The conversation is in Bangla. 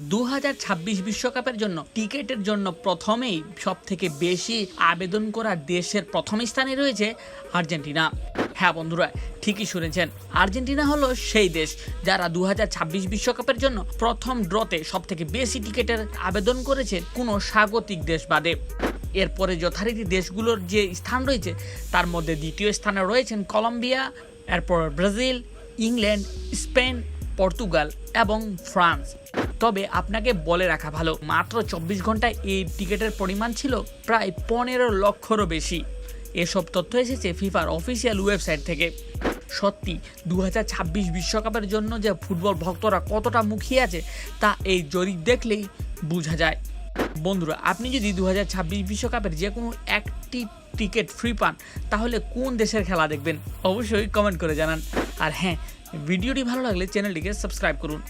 দু বিশ্বকাপের জন্য টিকেটের জন্য প্রথমেই সব থেকে বেশি আবেদন করা দেশের প্রথম স্থানে রয়েছে আর্জেন্টিনা। হ্যাঁ বন্ধুরা, ঠিকই শুনেছেন, আর্জেন্টিনা হলো সেই দেশ যারা দু বিশ্বকাপের জন্য প্রথম ড্রতে সব থেকে বেশি টিকেটের আবেদন করেছে কোনো স্বাগতিক দেশ বাদে। এরপরে যথারীতি দেশগুলোর যে স্থান রয়েছে, তার মধ্যে দ্বিতীয় স্থানে রয়েছেন কলম্বিয়া, এরপর ব্রাজিল, ইংল্যান্ড, স্পেন, পর্তুগাল এবং ফ্রান্স। তবে আপনাকে বলে রাখা ভালো। মাত্র চব্বিশ ঘন্টায় এই টিকিটের পরিমাণ ছিল প্রায় পনেরো লক্ষরও বেশি। এসব তথ্য এসেছে ফিফার অফিসিয়াল ওয়েবসাইট থেকে। সত্যি দু বিশ্বকাপের জন্য যে ফুটবল ভক্তরা কতটা মুখিয়ে আছে, তা এই জরিপ দেখলেই বোঝা যায়। বন্ধুরা, আপনি যদি দু বিশ্বকাপের যে কোনো একটি টিকিট ফ্রি পান, তাহলে কোন দেশের খেলা দেখবেন? অবশ্যই কমেন্ট করে জানান। আর হ্যাঁ ভিডিওটি ভালো লাগলে চ্যানেলটিকে সাবস্ক্রাইব করুন।